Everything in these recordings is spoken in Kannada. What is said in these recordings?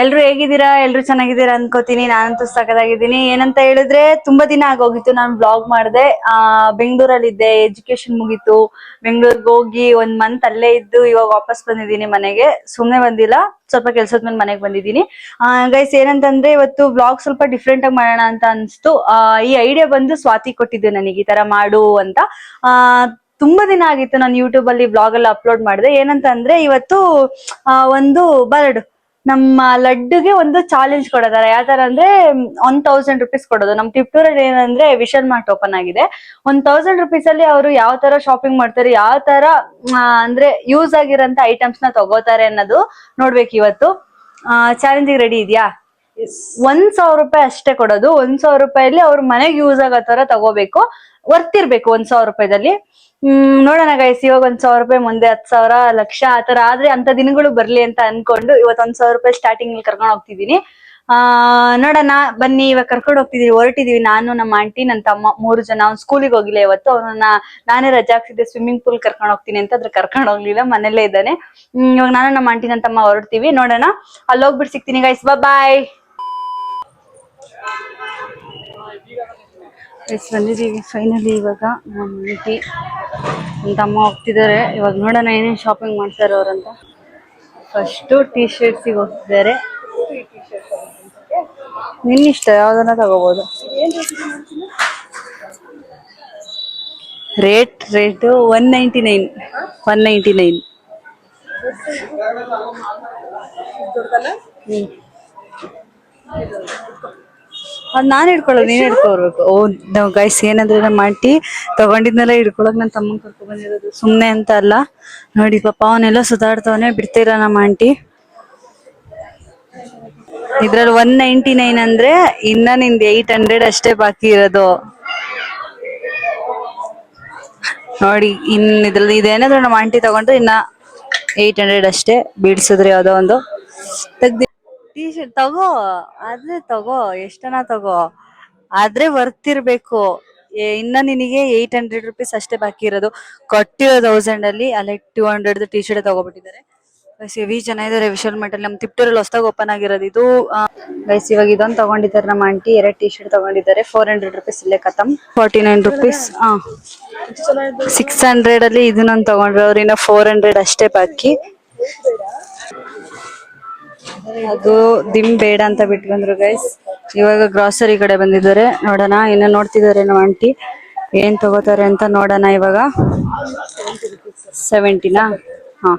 ಎಲ್ರು ಹೇಗಿದ್ದೀರಾ? ಎಲ್ರು ಚೆನ್ನಾಗಿದ್ದೀರಾ ಅನ್ಕೋತೀನಿ. ನಾನಂತೂ ಸಖತ್ತಾಗಿದ್ದೀನಿ. ಏನಂತ ಹೇಳಿದ್ರೆ, ತುಂಬಾ ದಿನ ಆಗೋಗಿತ್ತು. ನಾನು ಬ್ಲಾಗ್ ಮಾಡಿದೆ. ಆ ಬೆಂಗಳೂರಲ್ಲಿ ಇದ್ದೆ ಎಜುಕೇಶನ್ ಮುಗೀತು. ಬೆಂಗಳೂರಿಗೆ ಹೋಗಿ ಒಂದ್ ಮಂತ್ ಅಲ್ಲೇ ಇದ್ದು ಇವಾಗ ವಾಪಸ್ ಬಂದಿದ್ದೀನಿ ಮನೆಗೆ. ಸುಮ್ನೆ ಬಂದಿಲ್ಲ. ಸ್ವಲ್ಪ ಕೆಲ್ಸದ ಮೇಲೆ ಮನೆಗೆ ಬಂದಿದ್ದೀನಿ. ಗೈಸ್ ಏನಂತಂದ್ರೆ ಇವತ್ತು ಬ್ಲಾಗ್ ಸ್ವಲ್ಪ ಡಿಫ್ರೆಂಟ್ ಆಗಿ ಮಾಡೋಣ ಅಂತ ಅನ್ಸ್ತು. ಈ ಐಡಿಯಾ ಬಂದು ಸ್ವಾತಿ ಕೊಟ್ಟಿದ್ದು ನನಗೆ. ಈ ತರ ಮಾಡು ಅಂತ. ಆ, ತುಂಬಾ ದಿನ ಆಗಿತ್ತು. ನಾನು ಯೂಟ್ಯೂಬ್ ಅಲ್ಲಿ ಬ್ಲಾಗ್ ಎಲ್ಲ ಅಪ್ಲೋಡ್ ಮಾಡಿದೆ. ಏನಂತ ಅಂದ್ರೆ ಇವತ್ತು ಒಂದು ಬರ್ಡ್. ನಮ್ಮ ಲಡ್ಡುಗೆ ಒಂದು ಚಾಲೆಂಜ್ ಕೊಡೋದಾರೆ. ಯಾವ ತರ ಅಂದ್ರೆ ಒನ್ ತೌಸಂಡ್ ರುಪೀಸ್ ಕೊಡೋದು. ನಮ್ ತಿಪ್ಟೂರಲ್ಲಿ ಏನಂದ್ರೆ ವಿಶಲ್ ಮಾರ್ಟ್ ಓಪನ್ ಆಗಿದೆ. ಒನ್ ತೌಸಂಡ್ ರುಪೀಸ್ ಅಲ್ಲಿ ಅವರು ಯಾವ ತರ ಶಾಪಿಂಗ್ ಮಾಡ್ತಾರೆ, ಯಾವ ತರ ಅಂದ್ರೆ ಯೂಸ್ ಆಗಿರೋಂತ ಐಟಮ್ಸ್ನ ತಗೋತಾರೆ ಅನ್ನೋದು ನೋಡ್ಬೇಕು ಇವತ್ತು. ಚಾಲೆಂಜಿಗೆ ರೆಡಿ ಇದೆಯಾ? ಒಂದ್ ಸಾವಿರ ರೂಪಾಯಿ ಅಷ್ಟೇ ಕೊಡೋದು. ಒಂದ್ ಸಾವಿರ ರೂಪಾಯಲ್ಲಿ ಅವ್ರ ಮನೆಗೆ ಯೂಸ್ ಆಗೋ ತರ ತಗೋಬೇಕು. ವರ್ತ್ ಇರ್ಬೇಕು ಒಂದ್ ಸಾವಿರ ರೂಪಾಯಿದಲ್ಲಿ. ಹ್ಮ್, ನೋಡೋಣ ಗೈಸ್ ಇವಾಗ ಒಂದ್ ಸಾವಿರ ರೂಪಾಯಿ ಮುಂದೆ ಹತ್ ಸಾವಿರ, ಲಕ್ಷ ಆತರ ಆದ್ರೆ ಅಂತ ದಿನಗಳು ಬರ್ಲಿ ಅಂತ ಅನ್ಕೊಂಡು ಇವತ್ ಒಂದ್ ಸಾವಿರ ರೂಪಾಯಿ ಸ್ಟಾರ್ಟಿಂಗ್ ಅಲ್ಲಿ ಕರ್ಕೊಂಡು ಹೋಗ್ತಿದೀನಿ ಆ, ನೋಡೋಣ, ಬನ್ನಿ, ಇವಾಗ ಕರ್ಕೊಂಡು ಹೋಗ್ತಿದೀವಿ ಹೊರಟಿದೀವಿ. ನಾನು, ನಮ್ಮ ಆಂಟಿ ನನ್ನ ತಮ್ಮ ಮೂರು ಜನ. ಅವ್ನು ಸ್ಕೂಲಿಗೆ ಹೋಗಿಲ್ಲ ಇವತ್ತು. ಅವನನ್ನ ನಾನೇ ರಜಾ ಹಾಕ್ಸಿದ್ದೆ ಸ್ವಿಮ್ಮಿಂಗ್ ಪೂಲ್ ಕರ್ಕೊಂಡು ಹೋಗ್ತೀನಿ ಅಂತ. ಅದ್ರ ಕರ್ಕೊಂಡು ಹೋಗ್ಲಿಲ್ಲ ಮನೆಯಲ್ಲೇ ಇದ್ದಾನೆ. ಹ್ಮ್, ಇವಾಗ ನಾನು, ನಮ್ಮ ಆಂಟಿ ನನ್ನ ತಮ್ಮ ಹೊರಡ್ತೀವಿ. ನೋಡೋಣ. ಅಲ್ಲಿ ಹೋಗ್ಬಿಟ್ಟು ಸಿಗ್ತೀನಿ ಗೈಸ್ ಬಾಯ್ ಎಸ್ ಬಂದಿದ್ದೀವಿ. ಫೈನಲಿ ಇವಾಗ ನಮ್ಮ ತಮ್ಮ ಹೋಗ್ತಿದ್ದಾರೆ. ಇವಾಗ ನೋಡೋಣ ಏನೇನು ಶಾಪಿಂಗ್ ಮಾಡ್ತಾರೆ ಅವ್ರಂತ ಫಸ್ಟು ಟಿ ಶರ್ಟ್ಸಿಗೆ ಹೋಗ್ತಿದ್ದಾರೆ. ನಿನ್ನಿಷ್ಟ ಯಾವ್ದನ್ನ ತಗೋಬೋದು? Rate rate one ninety nine one ninety nine ಅದ್ ನಾನು ಹಿಡ್ಕೊಳ್ಳೋದು, ನೀನು ಹಿಡ್ಕೊಬೇಕು. ಓ, ನಾವು ಗೈಸ್ ಏನಂದ್ರೆ ನಮ್ಮ ಆಂಟಿ ತಗೊಂಡಿದ್ನೆಲ್ಲ ಹಿಡ್ಕೊಳಕ್ ನನ್ನ ತಮ್ಮನ್ ಕರ್ಕೊಂಡ್ ಬಂದಿರೋದು. ಸುಮ್ನೆ ಅಂತ ಅಲ್ಲ. ನೋಡಿ, ಪಾಪ ಅವನೆಲ್ಲ ಸುತ್ತಾಡ್ತವನೆ ಬಿಡ್ತಿಲ್ಲ ನಮ್ಮ ಆಂಟಿ. ಇದ್ರಲ್ಲಿ ಒನ್ ನೈಂಟಿ ನೈನ್ ಅಂದ್ರೆ ಇನ್ನ ನಿಂದ ಏಟ್ ಹಂಡ್ರೆಡ್ ಅಷ್ಟೇ ಬಾಕಿ ಇರೋದು. ನೋಡಿ, ಇನ್ ಇದ್ರಲ್ಲಿ ಇದೇನಾದ್ರು ನಮ್ಮ ಆಂಟಿ ತಗೊಂಡ್ರೆ ಇನ್ನ ಏಟ್ ಹಂಡ್ರೆಡ್ ಅಷ್ಟೇ ಬಿಡ್ಸಿದ್ರೆ ಯಾವ್ದೋ ಒಂದು ತೆಗ್ದಿ ಟೀ ಶರ್ಟ್ ತಗೋ, ಆದ್ರೆ ತಗೋ, ಎಷ್ಟನ ತಗೋ? ಆದ್ರೆ ವರ್ತಿರ್ಬೇಕು. ಇನ್ನ ನಿನಗೆ ಏಟ್ ಹಂಡ್ರೆಡ್ ರುಪೀಸ್ ಅಷ್ಟೇ ಬಾಕಿ ಇರೋದು. ಕೊಟ್ಟಿರೋ ತೌಸಂಡ್ ಅಲ್ಲಿ ಅಲ್ಲಿ ಟೂ ಹಂಡ್ರೆಡ್ ಟಿ ಶರ್ಟ್ ತಗೋಬಿಟ್ಟಿದ್ದಾರೆ. ಗೈಸ್ ಹೆವಿ ಇದಾರೆ ವಿಶಾಲ್ ಅಲ್ಲಿ. ನಮ್ ತಿಪ್ಟೂರಲ್ಲಿ ಹೊಸದಾಗಿ ಓಪನ್ ಆಗಿರೋದು ಇದು. ಗೈಸ್ ಇವಾಗ ಇದೊಂದು ತಗೊಂಡಿದ್ದಾರೆ ನಮ್ಮ ಆಂಟಿ ಎರಡು ಟಿ ಶರ್ಟ್ ತಗೊಂಡಿದ್ದಾರೆ. ಫೋರ್ ಹಂಡ್ರೆಡ್ ರುಪೀಸ್ ಇಲ್ಲೇ ಕತಮ್ forty nine rupees six hundred ಅಲ್ಲಿ ಇದನ್ನ ತಗೊಂಡ್ರೆ ಅವ್ರಿನ ಫೋರ್ ಹಂಡ್ರೆಡ್ ಅಷ್ಟೇ ಬಾಕಿ. ಅದು ದಿಮ್ ಬೇಡ ಅಂತ ಬಿಟ್ಕೊಂಡ್ರು ಗೈಸ್ ಇವಾಗ ಗ್ರಾಸರಿ ಕಡೆ ಬಂದಿದ್ದಾರೆ. ನೋಡೋಣ, ಇನ್ನು ನೋಡ್ತಿದ್ದಾರೆ ನಮ್ಮ ಆಂಟಿ ಏನ್ ತಗೋತಾರೆ ಅಂತ ನೋಡೋಣ ಇವಾಗ. ಸೆವೆಂಟಿನಾ ಹಾ.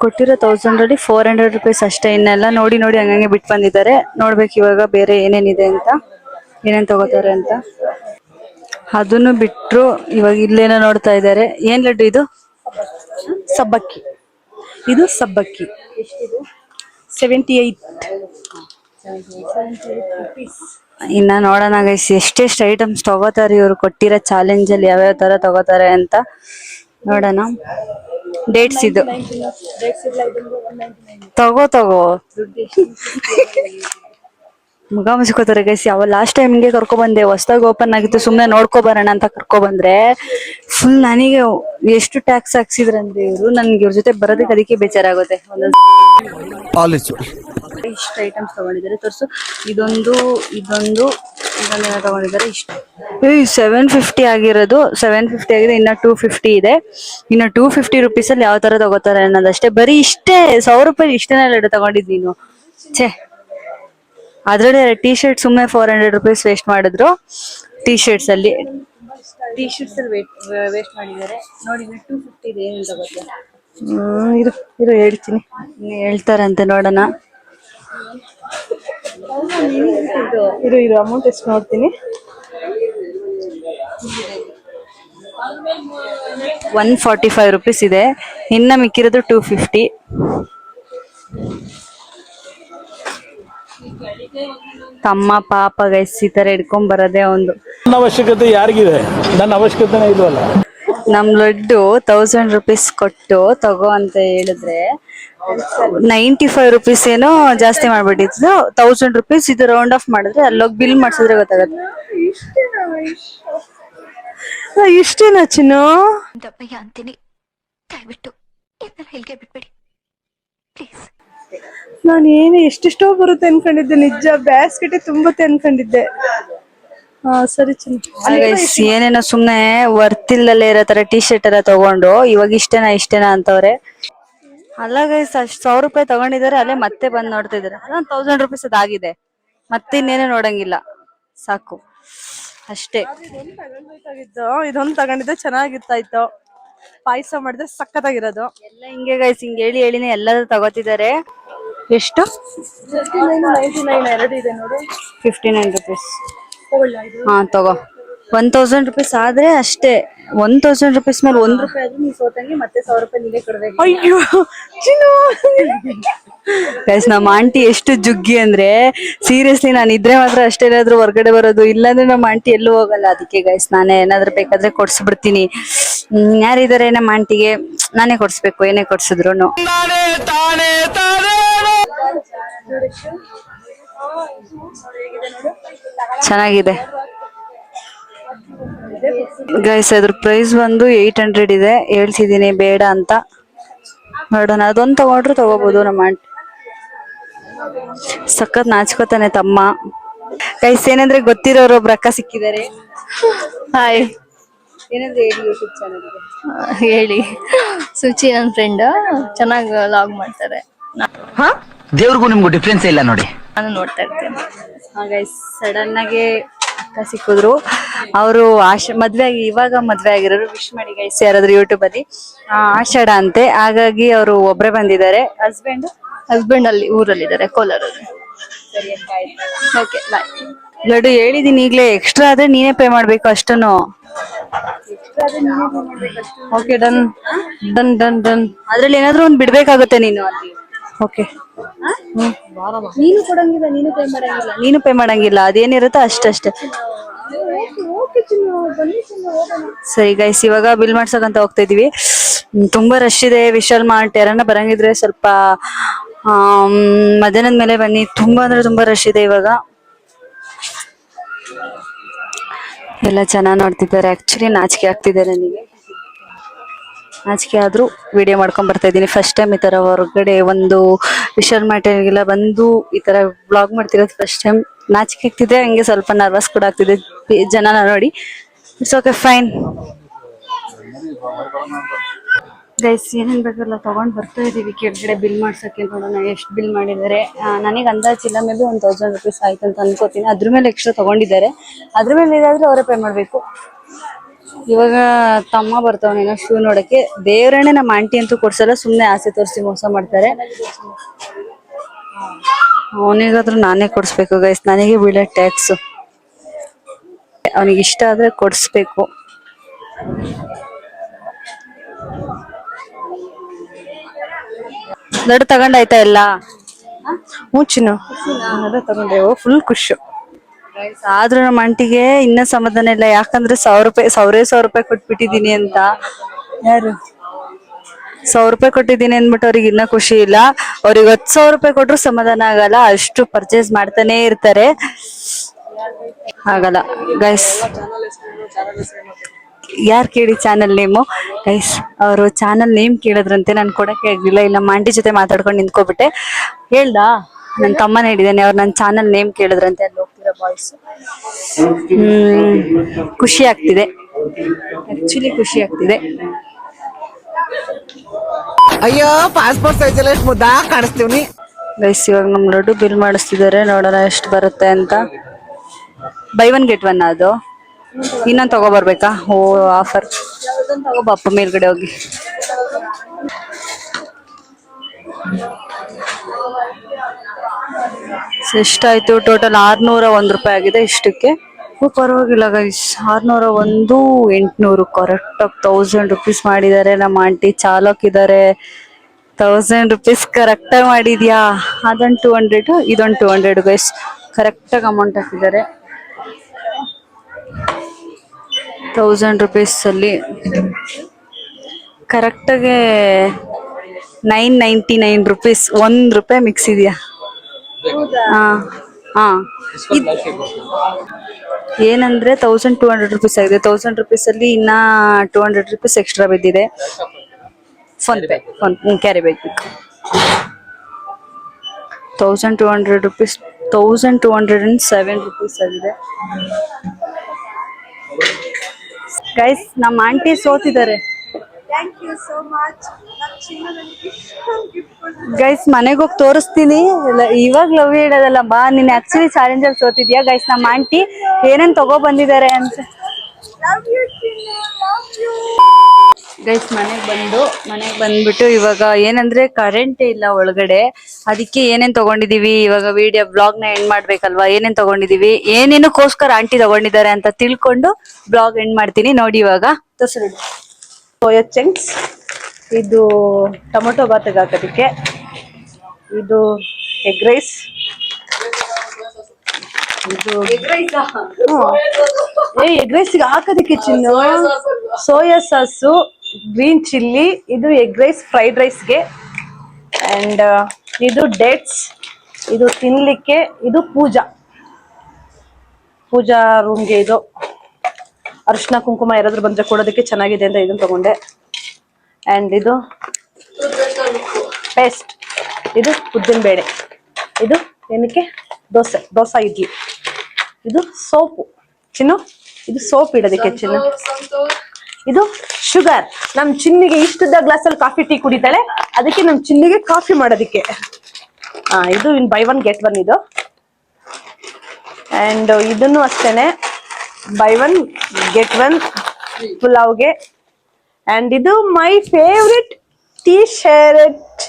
ಕೊಟ್ಟಿರೋ ತೌಸಂಡ್ ಅಲ್ಲಿ ಫೋರ್ ಹಂಡ್ರೆಡ್ ರುಪೀಸ್ ಅಷ್ಟೇ. ಇನ್ನೆಲ್ಲ ನೋಡಿ ನೋಡಿ ಹಂಗಂಗೆ ಬಿಟ್ಟು ಬಂದಿದ್ದಾರೆ. ನೋಡ್ಬೇಕು ಇವಾಗ ಬೇರೆ ಏನೇನಿದೆ ಅಂತ. ಏನೇನ್ ತಗೋತಾರೆ ಅಂತ. ಅದನ್ನು ಬಿಟ್ರು ಇವಾಗ ಇಲ್ಲೇನೋ ನೋಡ್ತಾ ಇದ್ದಾರೆ. ಏನ್ ಲಡ್ಡು ಇದು? ಸಬ್ಬಕ್ಕಿ. ಇದು ಸಬ್ಬಕ್ಕಿ. ಸೆವೆಂಟಿ ಏಯ್ಟ್ ಇನ್ನ ನೋಡೋಣ ಗೈಸ್ ಎಷ್ಟೆಷ್ಟು ಐಟಮ್ಸ್ ತಗೋತಾರೆ ಇವರು ಕೊಟ್ಟಿರೋ ಚಾಲೆಂಜ್ ಅಲ್ಲಿ ಯಾವ್ಯಾವ ತರ ತಗೋತಾರೆ ಅಂತ ನೋಡೋಣ. ಡೇಟ್ಸ್ ಇದು. ತಗೋ ತಗೋ. ಮುಗ ಮುಸ್ಕೋತಾರೆ ಗೈಸ್ ಯಾವ ಲಾಸ್ಟ್ ಟೈಮ್ ಹಿಂಗೆ ಕರ್ಕೊ ಬಂದೆ. ಹೊಸ್ದಾಗಿ ಓಪನ್ ಆಗಿತ್ತು ಸುಮ್ನೆ ನೋಡ್ಕೊ ಬರೋಣ ಅಂತ ಕರ್ಕೊ ಬಂದ್ರೆ ಫುಲ್ ನನಗೆ ಎಷ್ಟು ಟ್ಯಾಕ್ಸ್ ಹಾಕ್ಸಿದ್ರಂದ್ರೆ ಇವರು ನನ್ಗೆ ಇವ್ರ ಜೊತೆ ಬರೋದಕ್ಕೆ ಅದಕ್ಕೆ ಬೇಜಾರಾಗುತ್ತೆ. ಇಷ್ಟು ಐಟಮ್ಸ್ ತಗೊಂಡಿದ್ದಾರೆ. ತೋರಿಸು. ಇದೊಂದು ಇದೊಂದು ಇದೊಂದೇನ ತಗೊಂಡಿದ್ದಾರೆ. ಇಷ್ಟು. ಏ ಸೆವೆನ್ ಫಿಫ್ಟಿ ಆಗಿರೋದು. ಸೆವೆನ್ ಫಿಫ್ಟಿ ಆಗಿದೆ ಇನ್ನ ಟೂ ಫಿಫ್ಟಿ ಇದೆ. ಇನ್ನು ಟೂ ಫಿಫ್ಟಿ ರುಪೀಸಲ್ಲಿ ಯಾವ ತರ ತಗೋತಾರೆ ಅನ್ನೋದಷ್ಟೇ. ಬರೀ ಇಷ್ಟೇ ಸಾವಿರ ರೂಪಾಯಿ ಇಷ್ಟೇ ಎರಡು ತಗೊಂಡಿದ್ ನೀನು. ಛೇ. ಅದ್ರಲ್ಲಿ ಟಿ ಶರ್ಟ್ ಸುಮ್ಮನೆ ಫೋರ್ ಹಂಡ್ರೆಡ್ ರುಪೀಸ್ ವೇಸ್ಟ್ ಮಾಡಿದ್ರು. ಟಿ ಶರ್ಟ್ಸ್ ಅಲ್ಲಿ. ಟಿ ಶರ್ಟ್ಸ್ ಅಲ್ಲಿ ವೇಸ್ಟ್ ಮಾಡಿದ್ದಾರೆ. ನೋಡಿ ಟೂ ಫಿಫ್ಟಿ ಇದೆ ಏನು ತಗೋತಾರೆ ಹ್ಮ್, ಇರು ಇರು ಹೇಳ್ತೀನಿ. ಹೇಳ್ತಾರಂತೆ ನೋಡೋಣ. ಇರು ಇರು ಅಮೌಂಟ್ ಎಷ್ಟು ನೋಡ್ತೀನಿ. ಒನ್ ಫಾರ್ಟಿ ಫೈವ್ ರುಪೀಸ್ ಇದೆ. ಇನ್ನ ಮಿಕ್ಕಿರೋದು ಟೂ ಫಿಫ್ಟಿ ತಮ್ಮ ಪಾಪ ಗೈಸ್ ಈ ತರ ಹಿಡ್ಕೊಂಡ್ ಬರೋದೇ ಒಂದು. ನನ್ನ ಅವಶ್ಯಕತೆ ಯಾರಿಗಿದೆ? ನನ್ನ ಅವಶ್ಯಕತೆನೇ ಇಲ್ವಲ್ಲ? ನಮ್ ಲಡ್ಡು ತೌಸಂಡ್ ರುಪೀಸ್ ಕೊಟ್ಟು ತಗೋ ಅಂತ ಹೇಳಿದ್ರೆ ನೈಂಟಿ ಫೈವ್ ರುಪೀಸ್ ಏನೋ ಜಾಸ್ತಿ ಮಾಡ್ಬಿಟ್ಟಿತ್ತು. ತೌಸಂಡ್ ರುಪೀಸ್ ಇದು ರೌಂಡ್ ಆಫ್ ಮಾಡಿದ್ರೆ ಅಲ್ಲೋಗಿ ಬಿಲ್ ಮಾಡ್ಸಿದ್ರೆ ಗೊತ್ತಾಗತ್ತೆ. ಇಷ್ಟೇನಾ ಚಿನ್ನು? ದಪ್ಪಯ್ಯ ಅಂತೀನಿ. ದಯವಿಟ್ಟು ಇದನ್ನ ಬಿಟ್ಬಿಡಿ. ಪ್ಲೀಸ್ ನಾನು ಏನು ಎಷ್ಟೆಷ್ಟೋ ಬರುತ್ತೆ ಅನ್ಕೊಂಡಿದ್ದೆ ನಿಜ ಬ್ಯಾಸ್ಕೆಟೆ ತುಂಬುತ್ತೆ ಅನ್ಕೊಂಡಿದ್ದೆ. ಹಾ ಸರಿ ಚಿನ್ನು Guys, ಏನೇನೋ ಸುಮ್ನೆ ವರ್ತ್ ಇಲ್ದಲ್ಲೇ ಇರೋ ತರ ಟಿ ಶರ್ಟ್ ಎಲ್ಲ ತಗೊಂಡು ಇವಾಗ ಇಷ್ಟೇನಾ ಇಷ್ಟೇನಾ ಅಂತವ್ರೆ. ಅಲ್ಲ ಗೈಸ್ ಅಷ್ಟ್ ಸಾವಿರ ರೂಪಾಯಿ ತಗೊಂಡಿದ್ದಾರೆ ಅಲ್ಲೇ ಮತ್ತೆ ಬಂದ್ ನೋಡ್ತಾ ಇದಾರೆ. ಅದೊಂದ್ ತೌಸಂಡ್ ರುಪೀಸ್ ಅದಾಗಿದೆ ಮತ್ತೆ ಇನ್ನೇನೇ ನೋಡಂಗಿಲ್ಲ. ಸಾಕು. ಅಷ್ಟೇ. ಇದೊಂದ್ ಇದೊಂದು ತಗೊಂಡಿದ್ದೆ ಚೆನ್ನಾಗಿತ್ತಾಯ್ತು ಪಾಯಸ ಮಾಡಿದ್ರೆ ಸಖತ್ತಾಗಿರೋದು. ಎಲ್ಲ ಹಿಂಗೆ ಗೈಸ್ ಹಿಂಗೆ ಹೇಳಿ ಹೇಳಿನೇ ಎಲ್ಲರೂ ತಗೋತಿದ್ದಾರೆ. ಎಷ್ಟು? ಎರಡು ಇದೆ ನೋಡು. Fifty nine rupees. ಹಾ ತಗೋ. ಒನ್ ತೌಸಂಡ್ ರುಪೀಸ್ ಆದ್ರೆ ಅಷ್ಟೇ. ಒನ್ ತೌಸಂಡ್ ರುಪೀಸ್ ಮೇಲೆ ಒಂದ್ ರೂಪಾಯಿ ಆದ್ರೆ ನೀವು ಸೋತಂಗೆ ಮತ್ತೆ ಸಾವಿರ ರೂಪಾಯಿ ನೀವೇ ಕೊಡ್ಬೇಕು. ಅಯ್ಯೋ ಚಿನ್ನು. ಗೈಸ್ ನಮ್ಮ ಆಂಟಿ ಎಷ್ಟು ಜುಗ್ಗಿ ಅಂದ್ರೆ ಸೀರಿಯಸ್ಲಿ ನಾನು ಇದ್ರೆ ಮಾತ್ರ ಅಷ್ಟೇ ಏನಾದ್ರು ಹೊರ್ಗಡೆ ಬರೋದು ಇಲ್ಲಾಂದ್ರೆ ನಮ್ಮ ಆಂಟಿ ಎಲ್ಲೂ ಹೋಗಲ್ಲ. ಅದಕ್ಕೆ ಗೈಸ್ ನಾನೇ ಏನಾದ್ರು ಬೇಕಾದ್ರೆ ಕೊಡ್ಸ್ಬಿಡ್ತೀನಿ. ಬಿಡ್ತೀನಿ ಯಾರಿದಾರೆ ನಮ್ಮ ಆಂಟಿಗೆ? ನಾನೇ ಕೊಡ್ಸ್ಬೇಕು ಏನೇ ಕೊಡ್ಸಿದ್ರು ಚೆನ್ನಾಗಿದೆ. ಗೈಸ್ ಅದ್ರ ಪ್ರೈಸ್ ಬಂದು ಏಟ್ ಹಂಡ್ರೆಡ್ ಇದೆ. ಹೇಳ್ತಿದೀನಿ ಬೇಡ ಅಂತ. ನೋಡೋಣ ಅದೊಂದು ತಗೊಂಡ್ರು ತಗೋಬಹುದು ನಮ್ಮ ಆಂಟಿ ಸಖತ್ ನಾಚ್ಕೋತಾನೆ ತಮ್ಮ. ಗೈಸ್ ಏನಂದ್ರೆ ಗೊತ್ತಿರೋರು ಒಬ್ರು ಅಕ್ಕ ಸಿಕ್ಕಿದ್ದಾರೆ. ಹಾಯ್ ಏನಂದ್ರೆ ಹೇಳಿ ಯೂಟ್ಯೂಬ್ ಚಾನಲ್ ಹೇಳಿ. ಸುಚಿ ನನ್ನ ಫ್ರೆಂಡ್ ಚೆನ್ನಾಗಿ ಲಾಗ್ ಮಾಡ್ತಾರೆ. ನಾ- ದೇವ್ರಿಗೂ ನಿಮ್ಗೂ ಡಿಫ್ರೆನ್ಸ್ ಇಲ್ಲ ನೋಡಿ. ನಾನು ನೋಡ್ತಾ ಇರ್ತೇನೆ. ಹಾಗಾಗಿ ಸಡನ್ ಆಗಿ ಅಕ್ಕ ಸಿಕ್ಕಿದ್ರು. ಅವರು ಆಶ ಮದ್ವೆ ಆಗಿ ಇವಾಗ ಮದ್ವೆ ಆಗಿರೋರು ವಿಶ್ ಮಾಡಿ ಗೈಸ್ ಯಾರಾದ್ರೂ ಯೂಟ್ಯೂಬ್ ಅಲ್ಲಿ ಆ, ಆಷಾಢ ಅಂತೆ. ಹಾಗಾಗಿ ಅವರು ಒಬ್ರೇ ಬಂದಿದ್ದಾರೆ. ಹಸ್ಬೆಂಡ್ ಹಸ್ಬೆಂಡ್ ಅಲ್ಲಿ ಊರಲ್ಲಿದ್ದಾರೆ ಕೋಲಾರಲ್ಲಿ ಓಕೆ ಬಾಯ್ ಲಡ್ಡು ಹೇಳಿದೀನಿ ಈಗಲೇ. ಎಕ್ಸ್ಟ್ರಾ ಆದ್ರೆ ನೀನೇ ಪೇ ಮಾಡ್ಬೇಕು ಅಷ್ಟನ್ನು okay done done done done ಅದ್ರಲ್ಲಿ ಏನಾದ್ರು ಒಂದ್ ಬಿಡ್ಬೇಕಾಗುತ್ತೆ ನೀನು ಅಲ್ಲಿ. ಓಕೆ ನೀನು ಕೊಡಂಗಿಲ್ಲ, ನೀನು ಪೇ ಮಾಡಂಗಿಲ್ಲ. ನೀನು ಪೇ ಮಾಡಂಗಿಲ್ಲ, ಅದೇನಿರುತ್ತೋ ಅಷ್ಟಷ್ಟೇ. ಸರಿ ಗೈಸ್ ಇವಾಗ ಬಿಲ್ ಮಾಡ್ಸಕಂತ ಹೋಗ್ತಾ ಇದೀವಿ ತುಂಬಾ ರಶ್ ಇದೆ ವಿಶಾಲ್ ಮಾರ್ಟ್ ಯಾರನ್ನ ಬರಂಗಿದ್ರೆ ಸ್ವಲ್ಪ ಮಧ್ಯಾಹ್ನದ ಮೇಲೆ ಬನ್ನಿ. ತುಂಬಾ ಅಂದ್ರೆ ತುಂಬಾ ರಶ್ ಇದೆ ಇವಾಗ. ಎಲ್ಲ ಚೆನ್ನಾಗಿ ನೋಡ್ತಿದ್ದಾರೆ. ಆಕ್ಚುಲಿ ನಾಚಿಕೆ ಆಗ್ತಿದೆ ನನಗೆ. ನಾಚಿಕೆ ಆದ್ರೂ ವಿಡಿಯೋ ಮಾಡ್ಕೊಂಡ್ ಬರ್ತಾ ಇದ್ದೀನಿ. ಫಸ್ಟ್ ಟೈಮ್ ಈ ತರ ಹೊರಗಡೆ ಒಂದು ವಿಶಾಲ್ ಮಾರ್ಟಿಗೆಲ್ಲ ಬಂದು ಈ ತರ ಬ್ಲಾಗ್ ಮಾಡ್ತಿರೋದು ಫಸ್ಟ್ ಟೈಮ್ ನಾಚಿಕೆ ಆಗ್ತಿದೆ ಹಂಗೆ ಸ್ವಲ್ಪ ನರ್ವಸ್ ಕೂಡ ಆಗ್ತಿದೆ. ಜನನ ನೋಡಿ. ಇಟ್ಸ್ ಓಕೆ ಫೈನ್ ಗೈಸ್ ಏನೇನು ಬೇಕಲ್ಲ ತೊಗೊಂಡು ಬರ್ತಾ ಇದೀವಿ. ಕೆಳಗಡೆ ಬಿಲ್ ಮಾಡ್ಸೋಕ್ಕೆ ನೋಡೋಣ, ಎಷ್ಟು ಬಿಲ್ ಮಾಡಿದ್ದಾರೆ. ನನಗೆ ಅಂದಾಜಿಲ್ಲ ಮೇ ಬಿ ಒಂದು ತೌಸಂಡ್ ರುಪೀಸ್ ಆಯ್ತು ಅಂತ ಅನ್ಕೋತೀನಿ. ಅದ್ರ ಮೇಲೆ ಎಕ್ಸ್ಟ್ರಾ ತಗೊಂಡಿದ್ದಾರೆ. ಅದ್ರ ಮೇಲೆ ಇದಾದ್ರೆ ಅವರೇ ಪೇ ಮಾಡ್ಬೇಕು. ಇವಾಗ ತಮ್ಮ ಬರ್ತಾವನೇನೋ ಶೂ ನೋಡಕ್ಕೆ. ದೇವ್ರನ್ನೇ ನಮ್ಮ ಆಂಟಿ ಅಂತೂ ಕೊಡ್ಸಲ್ಲ ಸುಮ್ನೆ ಆಸೆ ತೋರಿಸಿ ಮೋಸ ಮಾಡ್ತಾರೆ. ಅವನಿಗಾದ್ರೂ ನಾನೇ ಕೊಡ್ಸ್ಬೇಕು ಗೈಸ್ ನನಗೆ ಬೀಳ ಟ್ಯಾಕ್ಸ್ ಅವನಿಗೆ ಇಷ್ಟ ಆದ್ರೆ ಕೊಡ್ಸ್ಬೇಕು. ದೊಡ್ಡ ತಗೊಂಡಾಯ್ತಾ ಎಲ್ಲ? ಹ್ಞೂ ತಗೊಂಡೇವು ಫುಲ್ ಖುಷಿ. ಆದ್ರೂ ನಮ್ಮ ಅಂಟಿಗೆ ಇನ್ನ ಸಮಾಧಾನ ಇಲ್ಲ. ಯಾಕಂದ್ರೆ ಸಾವಿರ ರೂಪಾಯಿ, ಸಾವಿರೇ ಸಾವಿರ ರೂಪಾಯಿ ಕೊಟ್ಬಿಟ್ಟಿದೀನಿ ಅಂತ. ಯಾರು? ಸಾವಿರ ರೂಪಾಯಿ ಕೊಟ್ಟಿದ್ದೀನಿ ಅಂದ್ಬಿಟ್ಟು ಅವ್ರಿಗೆ ಇನ್ನ ಖುಷಿ ಇಲ್ಲ. ಅವ್ರಿಗೆ ಹತ್ತು ಸಾವಿರ ರೂಪಾಯಿ ಕೊಟ್ರು ಸಮಾಧಾನ ಆಗಲ್ಲ. ಅಷ್ಟು ಪರ್ಚೇಸ್ ಮಾಡ್ತಾನೆ ಇರ್ತಾರೆ. ಆಗಲ್ಲ. ಗೈಸ್ ಯಾರು ಕೇಳಿ ಚಾನಲ್ ನೇಮು ಗೈಸ್ ಅವರು ಚಾನಲ್ ನೇಮ್ ಕೇಳಿದ್ರಂತೆ. ನಾನು ಕೊಡಕ್ಕೆ ಆಗಲಿಲ್ಲ. ಇಲ್ಲ ಆಂಟಿ ಜೊತೆ ಮಾತಾಡ್ಕೊಂಡು ನಿಂತ್ಕೊಬಿಟ್ಟೆ. ಹೇಳ್ದಾ? ನನ್ನ ತಮ್ಮನ ಹೇಳಿದ್ದೇನೆ ಅವ್ರು ನನ್ನ ಚಾನಲ್ ನೇಮ್ ಕೇಳಿದ್ರಂತೆ. ಅಲ್ಲಿ. ಬಾಯ್ಸ್ ಖುಷಿ ಆಗ್ತಿದೆ. ಆಕ್ಚುಲಿ ಖುಷಿ ಆಗ್ತಿದೆ. ಅಯ್ಯೋ ಪಾಸ್ಪೋರ್ಟ್ ಸೈಜ್ ಎಲ್ಲ ಎಷ್ಟು ಮುದ್ದಾ ಕಾಣಿಸ್ತೀವಿ ಗೈಸ್ ಇವಾಗ ನಮ್ ಲಡ್ಡು ಬಿಲ್ ಮಾಡಿಸ್ತಿದ್ದಾರೆ ನೋಡೋಣ ಎಷ್ಟು ಬರುತ್ತೆ ಅಂತ. ಬೈ ಒನ್ ಗೆಟ್ ಒನ್ ಅದು. ಇನ್ನೊಂದು ತಗೋಬರ್ಬೇಕಾ ಓ ಆಫರ್ ತಗೋಬಪ್ಪ ಮೇಲ್ಗಡೆ ಹೋಗಿ. ಎಷ್ಟಾಯ್ತು ಟೋಟಲ್ ಆರ್ನೂರ ಒಂದ್ ರೂಪಾಯಿ ಆಗಿದೆ ಇಷ್ಟಕ್ಕೆ. ಪರವಾಗಿಲ್ಲ ಗೈಸ್ ಆರ್ನೂರ ಒಂದು, ಎಂಟ್ನೂರು. ಕರೆಕ್ಟ್ ಆಗಿ ತೌಸಂಡ್ ರುಪೀಸ್ ಮಾಡಿದ್ದಾರೆ. ನಮ್ಮ ಆಂಟಿ ಚಾಲಕ್ ಇದ್ದಾರೆ ತೌಸಂಡ್ ರುಪೀಸ್ ಕರೆಕ್ಟ್ ಆಗಿ ಮಾಡಿದ್ಯಾ? ಅದೊಂದು ಟೂ ಹಂಡ್ರೆಡ್ ಇದೊಂದು ಟೂ ಹಂಡ್ರೆಡ್ ಗೈಸ್ ಕರೆಕ್ಟ್ ಆಗಿ ಅಮೌಂಟ್ ಹಾಕಿದ್ದಾರೆ. ತೌಸಂಡ್ ರುಪೀಸ್ ಅಲ್ಲಿ. ಕರೆಕ್ಟಾಗೆ ನೈನ್ ನೈಂಟಿ ನೈನ್ ರುಪೀಸ್, ಒಂದ್ ರೂಪಾಯಿ ಮಿಕ್ಸ್ ಇದೆಯಾ? ಏನಂದ್ರೆ ತೌಸಂಡ್ ಟೂ ಹಂಡ್ರೆಡ್ ರುಪೀಸ್ ಆಗಿದೆ. ತೌಸಂಡ್ ರುಪೀಸ್ ಅಲ್ಲಿ ಇನ್ನ ಟೂ ಹಂಡ್ರೆಡ್ ರುಪೀಸ್ ಎಕ್ಸ್ಟ್ರಾ ಬಿದ್ದಿದೆ. PhonePe phone carry bag thousand two hundred rupees thousand two hundred and seven rupees ಆಗಿದೆ. ಗೈಸ್ ನಮ್ಮ aunty ಸೋತಿದ್ದಾರೆ. Thank you so much guys ಮನೆಗೆ ಹೋಗಿ ತೋರಿಸ್ತೀನಿ. ಇವಾಗ ಲವ್ ಹೇಳೋದಲ್ಲ ಬಾ ನೀನ್ ಆಕ್ಚುಲಿ ಚಾಲೆಂಜರ್ ಸೋತಿದ್ಯಾ? ಗೈಸ್ ನಮ್ಮ ಆಂಟಿ ಏನೇನ್ ತಗೋ ಬಂದಿದ್ದಾರೆ ಅಂತ. ಗೈಸ್ ಮನೆಗೆ ಬಂದು ಮನೆಗೆ ಬಂದ್ಬಿಟ್ಟು ಇವಾಗ ಏನಂದ್ರೆ ಕರೆಂಟ್ ಇಲ್ಲ ಒಳಗಡೆ. ಅದಕ್ಕೆ ಏನೇನ್ ತಗೊಂಡಿದೀವಿ? ಇವಾಗ ವಿಡಿಯೋ ಬ್ಲಾಗ್ನ ಎಂಡ್ ಮಾಡ್ಬೇಕಲ್ವಾ? ಏನೇನ್ ತಗೊಂಡಿದೀವಿ? ಏನೇನಕ್ಕೋಸ್ಕರ ಆಂಟಿ ತಗೊಂಡಿದ್ದಾರೆ ಅಂತ ತಿಳ್ಕೊಂಡು ಬ್ಲಾಗ್ ಎಂಡ್ ಮಾಡ್ತೀನಿ. ನೋಡಿ ಇವಾಗ. ತೋರ್ಸು ಸೋಯಾ ಚಂಕ್ಸ್ ಇದು ಟೊಮೊಟೊ ಬಾತಿಗೆ ಹಾಕೋದಕ್ಕೆ ಇದು ಎಗ್ ರೈಸ್ ಇದು. ಏ ಎಗ್ ರೈಸ್ಗೆ ಹಾಕೋದಕ್ಕೆ ಚಿನ್ನು? ಸೋಯಾ ಸಾಸು ಗ್ರೀನ್ ಚಿಲ್ಲಿ ಇದು ಎಗ್ ರೈಸ್ ಫ್ರೈಡ್ ರೈಸ್ಗೆ ಅಂಡ್ ಇದು ಡೇಟ್ಸ್ ಇದು ತಿನ್ಲಿಕ್ಕೆ ಇದು ಪೂಜಾ. ಪೂಜಾ ರೂಮ್ಗೆ ಇದು. ಅರಿಶಿನ ಕುಂಕುಮ ಯಾರಾದ್ರು ಬಂದ್ರೆ ಕೊಡೋದಕ್ಕೆ ಚೆನ್ನಾಗಿದೆ ಅಂತ ಇದನ್ನ ತಗೊಂಡೆ. ಅಂಡ್ ಇದು ಪೇಸ್ಟ್. ಇದು ಉದ್ದಿನ ಬೇಳೆ ಇದು ಏನಕ್ಕೆ? ದೋಸೆ ದೋಸೆ ಇಡ್ಲಿ. ಇದು ಸೋಪು. ಚಿನ್ನು ಇದು ಸೋಪ್ ಇಡೋದಕ್ಕೆ ಚಿನ್ನು. ಇದು ಶುಗರ್. ನಮ್ ಚಿನ್ನಿಗೆ ಇಷ್ಟದ ಗ್ಲಾಸ್ ಅಲ್ಲಿ ಕಾಫಿ ಟೀ ಕುಡಿತಾಳೆ. ಅದಕ್ಕೆ ನಮ್ ಚಿನ್ನಿಗೆ ಕಾಫಿ ಮಾಡೋದಕ್ಕೆ. ಇದು in buy one get one ಇದು. ಅಂಡ್ ಇದನ್ನು ಅಷ್ಟೇನೆ. ಬೈ ಒನ್ ಗೆಟ್ ಒನ್ ಪುಲಾವ್ಗೆ ಅಂಡ್ ಇದು my favourite T shirt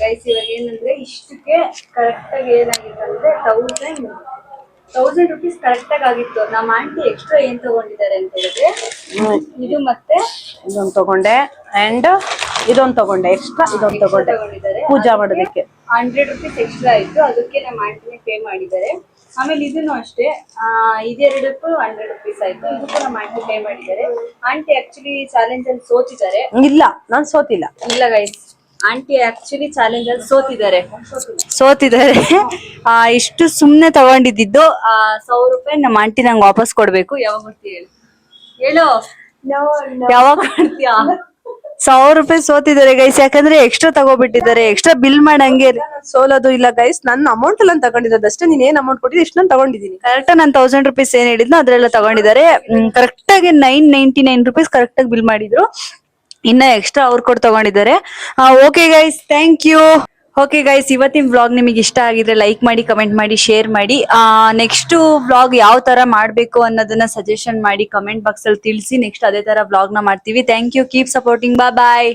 guys ಇವಾಗ ಏನಂದ್ರೆ ಇಷ್ಟಕ್ಕೆ ಕರೆಕ್ಟ್ ಆಗಿ ಏನಾಗಿತ್ತು ಅಂದ್ರೆ ತೌಸಂಡ್ ತೌಸಂಡ್ ರುಪೀಸ್ ಕರೆಕ್ಟ್ ಆಗಿ ಆಗಿತ್ತು. ನಮ್ಮ ಆಂಟಿ ಎಕ್ಸ್ಟ್ರಾ ಏನ್ ತಗೊಂಡಿದ್ದಾರೆ ಅಂತ ಹೇಳಿದ್ರೆ ಇದು ಮತ್ತೆ ಇದೊಂದು ತಗೊಂಡೆ. ಅಂಡ್ ಇದೊಂದು ತಗೊಂಡೆ. ಎಕ್ಸ್ಟ್ರಾ ಇದೊಂದು ತಗೊಂಡೆ. ಪೂಜಾ ಮಾಡೋದಕ್ಕೆ. ಹಂಡ್ರೆಡ್ ರುಪೀಸ್ ಎಕ್ಸ್ಟ್ರಾ ಆಯ್ತು. ಅದಕ್ಕೆ ನಮ್ಮ ಆಂಟಿನೇ ಪೇ ಮಾಡಿದ್ದಾರೆ. ಆಮೇಲೆ ಇದನ್ನು ಅಷ್ಟೇ ಆ, ಇದೆರಡಕ್ಕೂ ಹಂಡ್ರೆಡ್ ರುಪೀಸ್ ಆಯ್ತು. ಇದಕ್ಕೂ ನಮ್ಮ ಆಂಟಿ ಪೇ ಮಾಡಿದ್ದಾರೆ. ಆಂಟಿ ಆಕ್ಚುಲಿ ಚಾಲೆಂಜ್ ಅಲ್ಲಿ ಸೋತಿದ್ದಾರೆ. ಇಲ್ಲ ನಾನ್ ಸೋತಿಲ್ಲ. ಇಲ್ಲ ಗೈಸ್ ಆಂಟಿ ಆಕ್ಚುಲಿ ಚಾಲೆಂಜ್ ಅಲ್ಲಿ ಸೋತಿದ್ದಾರೆ. ಸೋತಿದ್ದಾರೆ. ಆ ಇಷ್ಟು ಸುಮ್ನೆ ತಗೊಂಡಿದ್ದು ಆ ಸಾವಿರ ರೂಪಾಯಿ ನಮ್ಮ ಆಂಟಿ ನಂಗೆ ವಾಪಸ್ ಕೊಡ್ಬೇಕು. ಯಾವಾಗ ಕೊಡ್ತೀಯ ಹೇಳು? ಹೇಳು. ಯಾವಾಗ ಕೊಡ್ತೀಯಾ? ಸಾವಿರ ರೂಪಾಯಿ ಸೋತಿದ್ದಾರೆ ಗೈಸ್ ಯಾಕಂದ್ರೆ ಎಕ್ಸ್ಟ್ರಾ ತಗೋಬಿಟ್ಟಿದ್ದಾರೆ. ಎಕ್ಸ್ಟ್ರಾ ಬಿಲ್ ಮಾಡಂಗೆ ಸೋಲೋದು ಇಲ್ಲ ಗೈಸ್ ನನ್ನ ಅಮೌಂಟ್ ಎಲ್ಲ ತಗೊಂಡಿರೋದು ಅಷ್ಟೇ. ನೀನ್ ಏನ್ ಅಮೌಂಟ್ ಕೊಟ್ಟಿದ್ದು ಇಷ್ಟು ನಾನು ತಗೊಂಡಿದ್ದೀನಿ. ಕರೆಕ್ಟ್ ನಾನು ತೌಸಂಡ್ ರುಪೀಸ್ ಏನ್ ಹೇಳಿದ್ನೋ ಅದ್ರೆಲ್ಲ ತಗೊಂಡಿದ್ದಾರೆ. ಕರೆಕ್ಟ್ ಆಗಿ nine ninety nine rupees correct ಆಗಿ ಬಿಲ್ ಮಾಡಿದ್ರು. ಇನ್ನ ಎಕ್ಸ್ಟ್ರಾ ಅವ್ರು ಕೊಟ್ಟು ತಗೊಂಡಿದ್ದಾರೆ. Okay guys thank you okay guys ಇವತ್ತಿನ ವ್ಲಾಗ್ ನಿಮಗೆ ಇಷ್ಟ ಆಗಿದ್ರೆ ಲೈಕ್ ಮಾಡಿ ಕಮೆಂಟ್ ಮಾಡಿ ಶೇರ್ ಮಾಡಿ. ನೆಕ್ಸ್ಟ್ ವ್ಲಾಗ್ ಯಾವ ತರ ಮಾಡಬೇಕು ಅನ್ನೋದನ್ನ ಸಜೆಷನ್ ಮಾಡಿ ಕಮೆಂಟ್ ಬಾಕ್ಸ್ ಅಲ್ಲಿ ತಿಳಿಸಿ ನೆಕ್ಸ್ಟ್ ಅದೇ ತರ ವ್ಲಾಗ್ನ ಮಾಡ್ತೀವಿ. ಥ್ಯಾಂಕ್ ಯು ಕೀಪ್ ಸಪೋರ್ಟಿಂಗ್ ಬಾ ಬಾಯ್